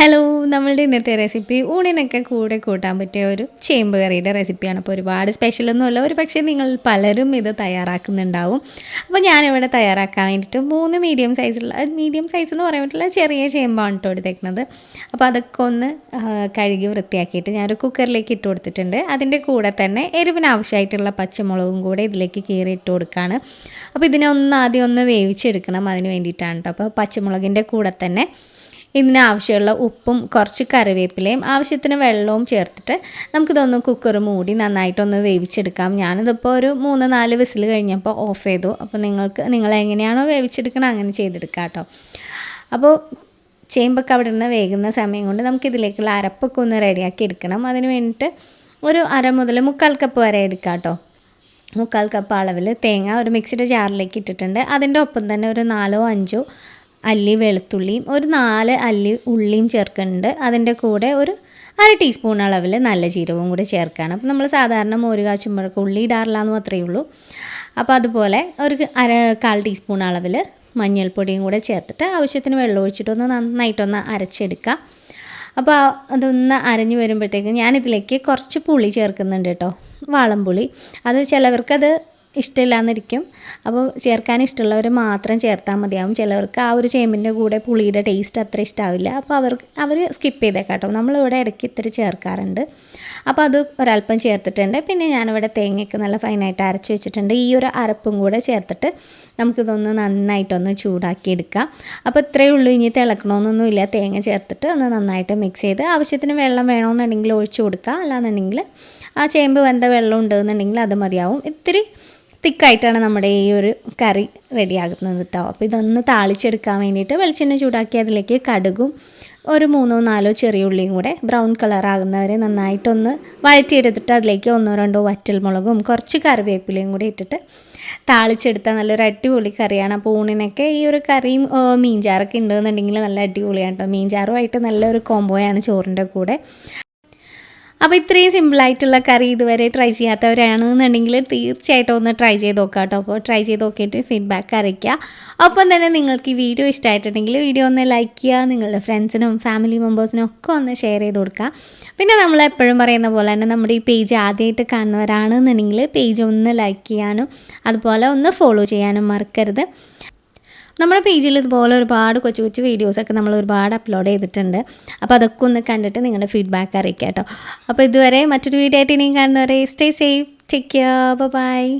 Hello നമ്മളുടെ ഇന്നത്തെ recipe ഊണിനൊക്കെ കൂടെ കൂട്ടാൻ പറ്റിയ ഒരു ചേമ്പ് കറിയുടെ റെസിപ്പിയാണ് അപ്പോൾ ഒരുപാട് സ്പെഷ്യലൊന്നുമല്ല ഒരു പക്ഷേ നിങ്ങൾ പലരും ഇത് തയ്യാറാക്കുന്നുണ്ടാവും. അപ്പോൾ ഞാനിവിടെ തയ്യാറാക്കാൻ വേണ്ടിയിട്ട് മൂന്ന് മീഡിയം സൈസുള്ള മീഡിയം സൈസ് എന്ന് പറയാൻ പറ്റില്ല ചെറിയ ചേമ്പാണ് കേട്ടോ എടുത്തേക്കുന്നത്. അപ്പോൾ അതൊക്കെ ഒന്ന് കഴുകി വൃത്തിയാക്കിയിട്ട് ഞാനൊരു കുക്കറിലേക്ക് ഇട്ട് കൊടുത്തിട്ടുണ്ട്. അതിന്റെ കൂടെ തന്നെ എരിവിന് ആവശ്യമായിട്ടുള്ള പച്ചമുളകും കൂടെ ഇതിലേക്ക് കീറി ഇട്ട് കൊടുക്കുകയാണ് അപ്പോൾ ഇതിനെ ഒന്ന് ആദ്യം ഒന്ന് വേവിച്ചെടുക്കണം അതിന് വേണ്ടിയിട്ടാണ് കേട്ടോ അപ്പോൾ പച്ചമുളകിന്റെ കൂടെ തന്നെ ഇതിന് ആവശ്യമുള്ള ഉപ്പും കുറച്ച് കറിവേപ്പിലയും ആവശ്യത്തിന് വെള്ളവും ചേർത്തിട്ട് നമുക്കിതൊന്ന് കുക്കർ മൂടി നന്നായിട്ടൊന്ന് വേവിച്ചെടുക്കാം. ഞാനിതിപ്പോൾ ഒരു മൂന്ന് നാല് വിസിൽ കഴിഞ്ഞപ്പോൾ ഓഫ് ചെയ്തു. അപ്പോൾ നിങ്ങൾക്ക് നിങ്ങൾ എങ്ങനെയാണോ വേവിച്ചെടുക്കണം അങ്ങനെ ചെയ്തെടുക്കാം കേട്ടോ. അപ്പോൾ ചേമ്പൊക്കെ അവിടെ നിന്ന് വേകുന്ന സമയം കൊണ്ട് നമുക്കിതിലേക്കുള്ള അരപ്പൊക്കെ ഒന്ന് റെഡിയാക്കി എടുക്കണം. അതിന് വേണ്ടിയിട്ട് ഒരു അര മുതൽ മുക്കാൽ കപ്പ് വരെ എടുക്കാം കേട്ടോ. മുക്കാൽ കപ്പ് അളവിൽ തേങ്ങ ഒരു മിക്സിയുടെ ജാറിലേക്ക് ഇട്ടിട്ടുണ്ട്. അതിന്റെ ഒപ്പം തന്നെ ഒരു നാലോ അഞ്ചോ അല്ലി വെളുത്തുള്ളിയും ഒരു നാല് അല്ലി ഉള്ളിയും ചേർക്കുന്നുണ്ട്. അതിന്റെ കൂടെ ഒരു അര ടീസ്പൂൺ അളവിൽ നല്ല ജീരകവും കൂടി ചേർക്കുകയാണ് അപ്പോൾ നമ്മൾ സാധാരണ മോര് കാച്ചുമ്പോഴൊക്കെ ഉള്ളി ഇടാറില്ല എന്ന് മാത്രമേ ഉള്ളൂ. അപ്പോൾ അതുപോലെ ഒരു അര കാൽ ടീസ്പൂൺ അളവിൽ മഞ്ഞൾപ്പൊടിയും കൂടെ ചേർത്തിട്ട് ആവശ്യത്തിന് വെള്ളം ഒഴിച്ചിട്ടൊന്ന് നന്നായിട്ടൊന്ന് അരച്ചെടുക്കുക. അപ്പോൾ അതൊന്ന് അരഞ്ഞു വരുമ്പോഴത്തേക്കും ഞാനിതിലേക്ക് കുറച്ച് പുളി ചേർക്കുന്നുണ്ട് കേട്ടോ. വാളംപുളി. അത് ചിലവർക്കത് ഇഷ്ടമില്ലാന്നിരിക്കും. അപ്പോൾ ചേർക്കാൻ ഇഷ്ടമുള്ളവർ മാത്രം ചേർത്താൽ മതിയാവും. ചിലവർക്ക് ആ ഒരു ചേമ്പിന്റെ കൂടെ പുളിയുടെ ടേസ്റ്റ് അത്ര ഇഷ്ടമാവില്ല അപ്പോൾ അവർ അവർ സ്കിപ്പ് ചെയ്തേക്കാം കേട്ടോ. നമ്മളിവിടെ ഇടയ്ക്ക് ഇത്തിരി ചേർക്കാറുണ്ട്. അപ്പോൾ അത് ഒരല്പം ചേർത്തിട്ടുണ്ട്. പിന്നെ ഞാനിവിടെ തേങ്ങയ്ക്ക് നല്ല ഫൈനായിട്ട് അരച്ച് വെച്ചിട്ടുണ്ട്. ഈ ഒരു അരപ്പും കൂടെ ചേർത്തിട്ട് നമുക്കിതൊന്ന് നന്നായിട്ടൊന്ന് ചൂടാക്കി എടുക്കാം അപ്പോൾ ഇത്രയേ ഉള്ളൂ. ഇനി തിളക്കണമെന്നൊന്നുമില്ല. തേങ്ങ ചേർത്തിട്ട് ഒന്ന് നന്നായിട്ട് മിക്സ് ചെയ്ത് ആവശ്യത്തിന് വെള്ളം വേണമെന്നുണ്ടെങ്കിൽ ഒഴിച്ചു കൊടുക്കുക അല്ലാന്നുണ്ടെങ്കിൽ ആ ചേമ്പ് വെന്ത വെള്ളം ഉണ്ടെന്നുണ്ടെങ്കിൽ അത് മതിയാവും. ഇത്തിരി തിക്കായിട്ടാണ് നമ്മുടെ ഈ ഒരു കറി റെഡിയാകുന്നത് കേട്ടോ. അപ്പോൾ ഇതൊന്ന് താളിച്ചെടുക്കാൻ വേണ്ടിയിട്ട് വെളിച്ചെണ്ണ ചൂടാക്കി അതിലേക്ക് കടുകും ഒരു മൂന്നോ നാലോ ചെറിയ ഉള്ളിയും കൂടെ ബ്രൗൺ കളർ ആകുന്നവരെ നന്നായിട്ടൊന്ന് വഴറ്റിയെടുത്തിട്ട് അതിലേക്ക് ഒന്നോ രണ്ടോ വറ്റൽമുളകും കുറച്ച് കറിവേപ്പിലയും കൂടി ഇട്ടിട്ട് താളിച്ചെടുത്താൽ നല്ലൊരു അടിപൊളി കറിയാണ്. അപ്പോൾ ഊണിനൊക്കെ ഈ ഒരു കറിയും മീൻചാറൊക്കെ ഉണ്ടെന്നുണ്ടെങ്കിൽ നല്ല അടിപൊളിയാണ് കേട്ടോ. മീൻചാറുമായിട്ട് നല്ലൊരു കോംബോയാണ് ചോറിന്റെ കൂടെ. അപ്പോൾ ഇത്രയും സിമ്പിളായിട്ടുള്ള കറി ഇതുവരെ ട്രൈ ചെയ്യാത്തവരാണെന്നുണ്ടെങ്കിൽ തീർച്ചയായിട്ടും ഒന്ന് ട്രൈ ചെയ്ത് നോക്കാം കേട്ടോ അപ്പോൾ ട്രൈ ചെയ്ത് നോക്കിയിട്ട് ഫീഡ്ബാക്ക് അറിയിക്കുക. ഒപ്പം തന്നെ നിങ്ങൾക്ക് ഈ വീഡിയോ ഇഷ്ടമായിട്ടുണ്ടെങ്കിൽ വീഡിയോ ഒന്ന് ലൈക്ക് ചെയ്യുക നിങ്ങളുടെ ഫ്രണ്ട്സിനും ഫാമിലി മെമ്പേഴ്സിനും ഒക്കെ ഒന്ന് ഷെയർ ചെയ്ത് കൊടുക്കുക. പിന്നെ നമ്മൾ എപ്പോഴും പറയുന്ന പോലെ തന്നെ നമ്മുടെ ഈ പേജ് ആദ്യമായിട്ട് കാണുന്നവരാണെന്നുണ്ടെങ്കിൽ പേജ് ഒന്ന് ലൈക്ക് ചെയ്യാനും അതുപോലെ ഒന്ന് ഫോളോ ചെയ്യാനും മറക്കരുത്. നമ്മുടെ പേജിൽ ഇതുപോലെ ഒരുപാട് കൊച്ചു കൊച്ചു വീഡിയോസൊക്കെ നമ്മൾ ഒരുപാട് അപ്ലോഡ് ചെയ്തിട്ടുണ്ട്. അപ്പോൾ അതൊക്കെ ഒന്ന് കണ്ടിട്ട് നിങ്ങളുടെ ഫീഡ്ബാക്ക് അറിയിക്കാം കേട്ടോ അപ്പോൾ ഇതുവരെ മറ്റൊരു വീഡിയോ ആയിട്ട് ഇനിയും കാണുന്നവരെ stay safe take care bye